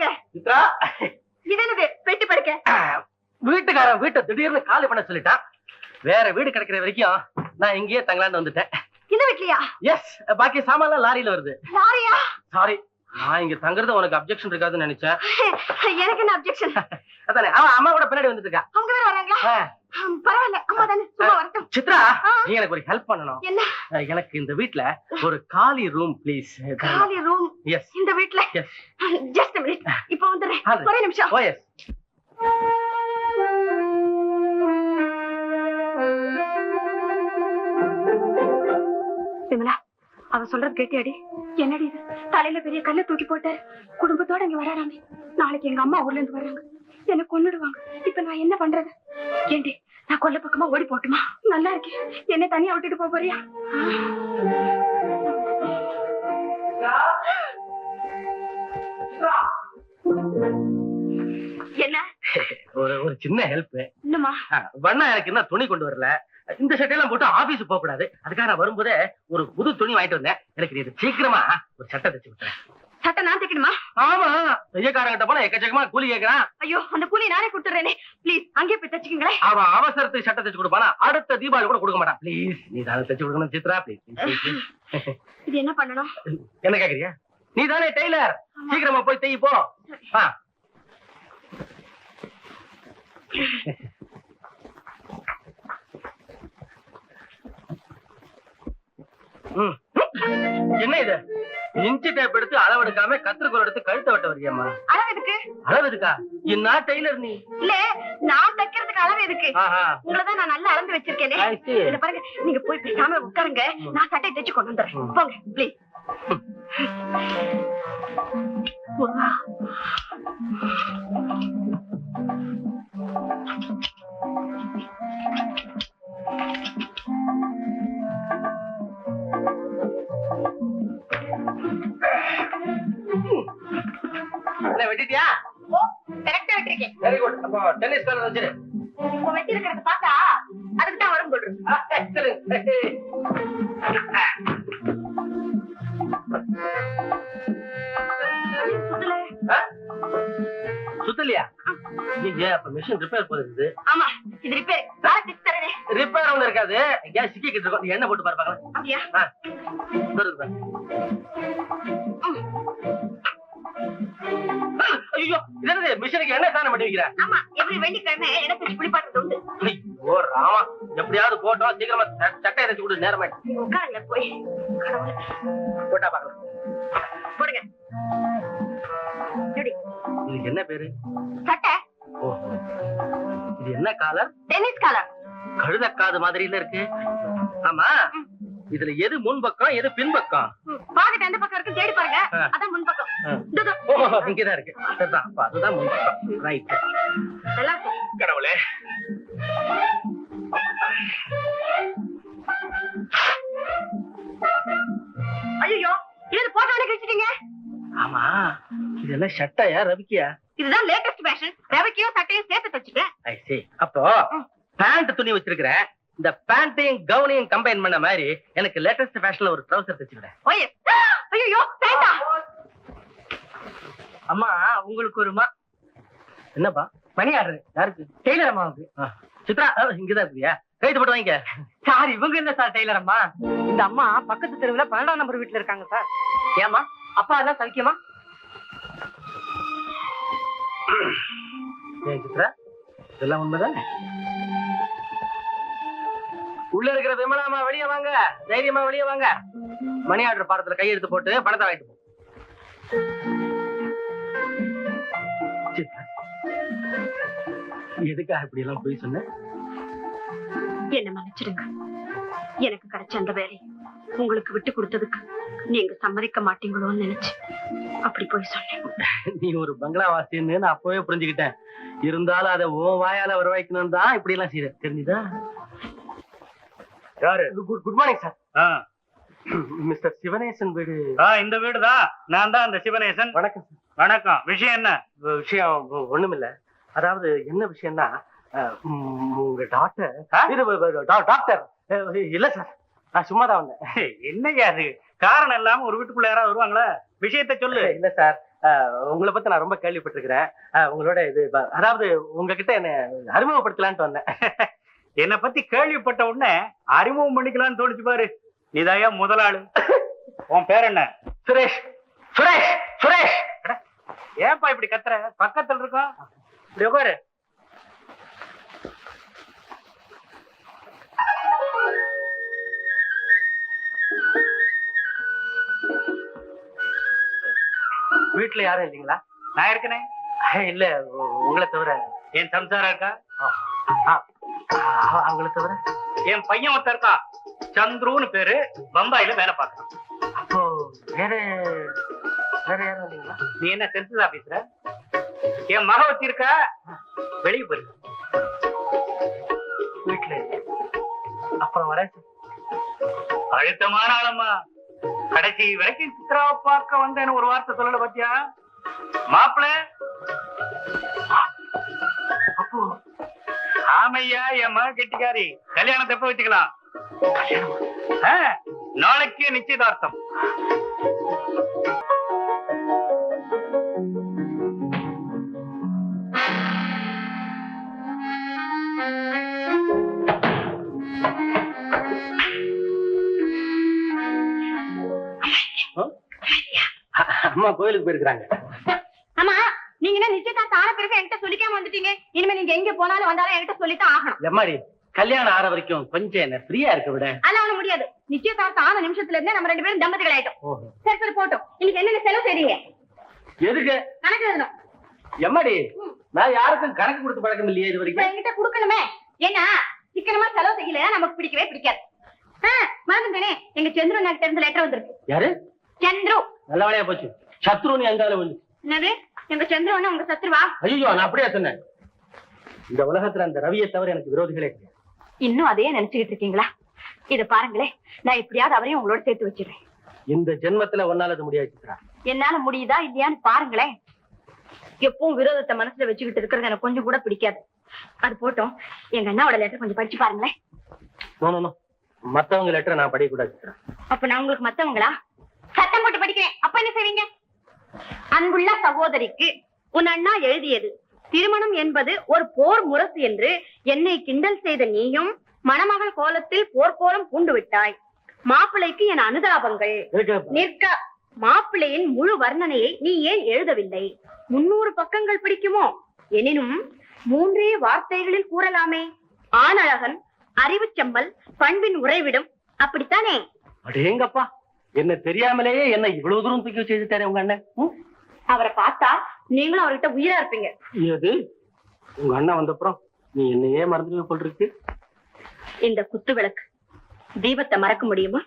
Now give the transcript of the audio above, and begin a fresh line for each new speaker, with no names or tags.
வாங்க
சித்ரா
இது என்னது பெட்டி படுக்க.
வீட்டுக்காரன் வீட்டை திடீர்னு காலி பண்ண சொல்லிட்டான். வேற வீடு கிடைக்கிற வரைக்கும் நான் இங்கேயே தங்கலான்னு வந்துட்டேன்.
இந்த வீட்லயா?
எஸ் பாக்கி சாமான்லாம் லாரியில வருது.
லாரியா?
சாரி நான் இங்க தங்குறது உனக்கு அப்செக்ஷன் இருக்காதுன்னு நினைச்சேன்.
எனக்கு என்ன அப்செக்ஷன்
அதானே அவன் அம்மா கூட பின்னாடி வந்துட்டு இருக்கா
அவங்க வேற வராங்களா? பரவாயில்ல அம்மா தானே சும்மா வரட்டும்.
சித்ரா. நீ எனக்கு ஒரு ஹெல்ப் பண்ணணும்.
என்ன?
எனக்கு இந்த வீட்ல ஒரு காலி ரூம் ப்ளீஸ்
காலி ரூம்
எஸ்
இந்த வீட்ல
எஸ்
ஜஸ்ட் மினிட் இப்போ வந்துடுறேன்.
அது.
ஒரே நிமிஷம்.
ஓ எஸ்
விமலா அவ சொல்றது கேட்டியாடி? என்னடி இது? தலையில பெரிய கல்ல தூக்கி போட்டு குடும்பத்தோட இங்க வராராமே. நாளைக்கு எங்க அம்மா ஊர்ல இருந்து வர்றாங்க. என்ன கொன்னுடுவாங்க. இப்ப நான் என்ன பண்றது? ஏண்டி நான் கொல்ல பக்கமா ஓடி போட்டுமா? நல்லா இருக்கேன் என்ன தனியா விட்டுட்டு போறியா? என்ன?
ஒரு ஒரு சின்ன ஹெல்ப்
இன்னுமா
வண்ணா எனக்கு என்ன துணி கொண்டு வரல? இந்த சட்டையெல்லாம் போட்டு ஆபீஸ் போக கூடாது. அதுக்காக நான் வரும்போதே ஒரு புது துணி வாங்கிட்டு வந்தேன். எனக்கு இது சீக்கிரமா ஒரு சட்டை தச்சு விட்டுறேன்
சட்டை நான் தைக்கணுமா?
ஆமா. செய்யக்காரங்கிட்ட போனா எக்கச்சக்கமா கூலி கேக்குறான்.
ஐயோ அந்த கூலி நானே கொடுத்துறேனே. ப்ளீஸ் அங்கேயே போய் தச்சுக்கீங்களே
அவன் அவசரத்துக்கு சட்டை தச்சு கொடுப்பானா? அடுத்த தீபாவளி கூட கொடுக்க மாட்டான். ப்ளீஸ் நீ தானே தச்சு கொடுக்கணும் சித்ரா. ப்ளீஸ்
இது என்ன பண்ணணும்?
என்ன கேக்குறியா? நீ தானே டெய்லர்? சீக்கிரமா போய் தைய் போ. என்ன இது? இன்ச்சு டேப் எடுத்து அளவு எடுக்காம கத்திரிக்கோல் எடுத்து கழுத்தை வெட்ட வரியாமா
அளவு எதுக்கு?
அளவு எடுக்கா என்ன டெய்லர் நீ?
இல்ல நான் தைக்கிறதுக்கு அளவு எதுக்கு? உங்களதான் நான் நல்லா அளந்து வச்சிருக்கேனே. பாருங்க நீங்க போய் பேசாம உட்காருங்க. நான் சட்டை தைச்சு கொண்டு வந்துடுறேன். போங்க ப்ளீஸ்
என்ன வெட்டிட்டியா?
கரெக்டா விட்டுருக்கேன்.
வெரி குட் அப்போ டென்னிஸ் கார்டு வச்சிரு.
இருக்கிறத பார்த்தா அதுக்கு தான் வரும் போடுறேன்
சுத்தலையா ஐயே அப்ப மிஷின் ரிப்பேர் போகுது
ஆமா இது ரிப்பேர் தரேனே.
ரிப்பேர் ஒண்ணு இருக்காது. எங்கேயா சிக்கிக்கிட்டு இருக்கும். எண்ணெய் போட்டு பாரு பார்க்கலாம்.
அப்படியா?
ஆ. இதோ இருக்கு பாரு. ஐயோ என்னது? மிஷினுக்கு எண்ணெய் தானே பண்ணி வைக்கிற?
ஆமா எப்படி வெள்ளிக்கிழமை எனக்கு தைச்சு குளிப்பாட்டுறது உண்டு.
ஐயோ ராமா. எப்படியாவது போட்டோம். சீக்கிரமா ச- சட்டையை தச்சு கொடு.
உட்காருங்க போய்.
போட்டா பார்க்கலாம். பேரு?
சட்டை
இது என்ன காலர்
டென்னிஸ் காலர்
கழுதக்காது மாதிரில இருக்கு. ஆமா. இதுல எது முன் பக்கம் எது பின் பக்கம்
பாக்கெட் எந்த பக்கம் இருக்கு தேடி பாருங்க. அதான் முன் பக்கம்
ஆ.
இதோ, இதோ.
ஓ இங்கதான் இருக்கு. அதுதான் முன் பக்கம் ரைட் கடவுளே. இதெல்லாம் ஷர்ட்டாயா ரவிக்கியா?
இதுதான் லேட்டஸ்ட் ஃபேஷன் ரவிக்கையும் சட்டையும் சேர்த்து தச்சுட்டேன்
ஐ see. அப்போ பேண்ட் துணி வச்சிருக்கிறேன் இந்த பேண்ட்டையும் கவுனையும் கம்பைன் பண்ண மாதிரி எனக்கு லேட்டஸ்ட் ஃபேஷன்ல ஒரு ட்ரவுசர் தச்சுக்கிறேன்.
ஐயோ
அம்மா உங்களுக்கு ஒரு மா என்னப்பா? மணி ஆர்டர் யாருக்கு? டெய்லர் அம்மாவுக்கு. சித்ரா இங்கதான் இருக்கியா? ரைட் போட்டு வாங்கிக்க
சார் இவங்க என்ன சார் டெய்லர் அம்மா? இந்த அம்மா பக்கத்து தெருவுல பன்னெண்டாம் நம்பர் வீட்டுல இருக்காங்க சார். ஏமா அப்பா எல்லாம் சௌக்கியமா
ஏன் சித்ரா இதெல்லாம் உண்மைதானே? உள்ள இருக்கிற விமலாமா வெளியே வாங்க. தைரியமா வெளியே வாங்க. மணி ஆர்டர் பாடத்துல கையெழுத்து போட்டு பணத்தை வாங்கிட்டு போ. சித்ரா, எதுக்காக இப்படி எல்லாம் போய் சொன்ன?
என்ன மன்னிச்சிடுங்க. எனக்கு கிடைச்ச அந்த வேலை உங்களுக்கு விட்டு கொடுத்ததுக்கு நீங்க சம்மதிக்க மாட்டீங்களோன்னு நினைச்சு. அப்படி போய் சொன்னேன்
நீ ஒரு பங்களா வாசின்னு நான் அப்பவே புரிஞ்சுக்கிட்டேன். இருந்தாலும் அதை ஓ வாயால வரவாய்க்கணும் தான் இப்படி எல்லாம் செய்ய தெரிஞ்சுதா?
யாரு?
Good good morning sir.
ஆ,
மிஸ்டர் சிவனேசன் வீடு.
ஆ, இந்த வீடுதான் நான் தான் இந்த சிவனேசன்.
வணக்கம் சார்.
வணக்கம். விஷயம் என்ன?
விஷயம் ஒண்ணுமில்ல. அதாவது என்ன விஷயம்னா உங்க டாக்டர் டாக்டர் இல்ல சார் நான் சும்மா தான் வந்தேன்
என்னய்யா அது காரணம் இல்லாம ஒரு வீட்டுக்குள்ள யாராவது வருவாங்களா? விஷயத்த சொல்லு.
இல்ல சார் உங்களை பத்தி நான் ரொம்ப கேள்விப்பட்டிருக்கிறேன். உங்களோட இது அதாவது உங்ககிட்ட என்ன அறிமுகப்படுத்தலான்ட்டு வந்தேன்.
என்னை பத்தி கேள்விப்பட்ட உடனே அறிமுகம் பண்ணிக்கலாம்னு தோணுச்சு பாரு. நீதாயா முதலாளு. உன் பேர் என்ன?
சுரேஷ். சுரேஷ். சுரேஷ்.
ஏன்பா இப்படி கத்துற? பக்கத்துல இருக்கோம். இப்படி உட்காரு.
வீட்டுல யாரும் இல்லைங்களா?
நான் இருக்கனே?
இல்ல உங்களை தவிர.
என் சம்சாரம் இருக்கா?
அவங்கள தவிர.
என் பையன் ஒருத்தன் இருக்கா சந்துருன்னு பேரு. பம்பாயில வேலை பார்க்கறான்.
அப்போ வேற வேற யாரும் இல்லைங்களா?
நீ என்ன சென்சஸ் ஆபீஸ்ல? என் மக வச்சு இருக்கா? வெளியே போயிருக்கு
வீட்டுல அப்புறம் வரேன்
அழுத்தமான ஆளம்மா. கடைசி வரைக்கும் சித்ராவை பார்க்க வந்தேன்னு ஒரு வார்த்தை சொல்லல பாத்தியா? மாப்பிள.
அப்போ
ஆமையா என் மக கெட்டிக்காரி கல்யாணத்தை எப்ப வச்சுக்கலாம்? நாளைக்கு நிச்சயதார்த்தம்.
அம்மா கோயிலுக்கு போயிருக்காங்க
ஆமா நீங்க என்ன நிச்சயதார்த்தம் ஆன பிறகு என்கிட்ட சொல்லிக்காம வந்துட்டீங்க? இனிமே நீங்க எங்க போனாலும் வந்தாலும் என்கிட்ட சொல்லித்தான் ஆகணும்.
எம்மாடி கல்யாணம் ஆற வரைக்கும் கொஞ்சம் என்ன ஃப்ரீயா இருக்க விட.
அதெல்லாம் முடியாது. நிச்சயதார்த்தம் ஆன நிமிஷத்துல இருந்தே நம்ம ரெண்டு பேரும் தம்பதிகள் ஆயிட்டோம். சரி சரி போட்டோம். இன்னைக்கு என்னென்ன செலவு செய்றீங்க?
எதுக்கு?
கணக்கு எழுதணும்.
எம்மாடி நான் யாருக்கும் கணக்கு கொடுத்து பழக்கம் இல்லையே இது வரைக்கும்.
என்கிட்ட கொடுக்கணுமே. ஏன்னா சிக்கனமா செலவு செய்யலைன்னா நமக்கு பிடிக்கவே பிடிக்காது. மறந்துட்டேனே. எங்க சந்திரு கிட்ட இருந்து லெட்டர் வந்திருக்கு.
யாரு?
சந்துரு.
நல்ல வேலையா போச்சு. சத்ருன்னு எங்கால வந்து
என்னது? எங்க சந்திரவன உங்க சத்ருவா?
ஐயோ நான் அப்படியே சொன்னேன்? இந்த உலகத்துல அந்த ரவியை தவிர எனக்கு விரோதிகளே கிடையாது.
இன்னும் அதையே நினைச்சுக்கிட்டு இருக்கீங்களா? இத பாருங்களேன் நான் எப்படியாவது அவரையும் உங்களோட சேர்த்து வச்சிடுறேன்.
இந்த ஜென்மத்துல ஒன்னால அது முடியாது சித்ரா.
என்னால முடியுதா இல்லையான்னு பாருங்களேன். எப்பவும் விரோதத்தை மனசுல வச்சுக்கிட்டு இருக்கிறது எனக்கு கொஞ்சம் கூட பிடிக்காது. அது போட்டோம் எங்க அண்ணாவோட லெட்டர் கொஞ்சம் படிச்சு பாருங்களேன்.
மத்தவங்க லெட்டரை நான் படிக்கக்கூடாது சித்ரா.
அப்ப நான் உங்களுக்கு மத்தவங்களா? சத்தம் போட்டு படிக்கிறேன். அப்ப என்ன செய்வீங்க? அன்புள்ள சகோதரிக்கு உன் அண்ணா எழுதியது. திருமணம் என்பது ஒரு போர் முரசு என்று என்னை கிண்டல் செய்த நீயும் மணமகள் கோலத்தில் போர்க்கோலம் பூண்டு விட்டாய் மாப்பிள்ளைக்கு என் அனுதாபங்கள். நிற்க. மாப்பிள்ளையின் முழு வர்ணனையை நீ ஏன் எழுதவில்லை? முன்னூறு பக்கங்கள் பிடிக்குமோ? எனினும் மூன்றே வார்த்தைகளில் கூறலாமே. ஆணழகன் அறிவுச்செம்மல் பண்பின் உறைவிடும் அப்படித்தானே?
அடேங்கப்பா. என்ன தெரியாமலேயே என்ன இவ்வளவு தூரம் தூக்கி வச்சு உங்க அண்ணன்?
அவரை பார்த்தா நீங்களும் அவர்கிட்ட உயிரா இருப்பீங்க.
எது உங்க அண்ணன் வந்தப்புறம் நீ என்னையே மறந்துடுவே போல் இருக்கு.
இந்த குத்து விளக்கு தீபத்தை மறக்க முடியுமா?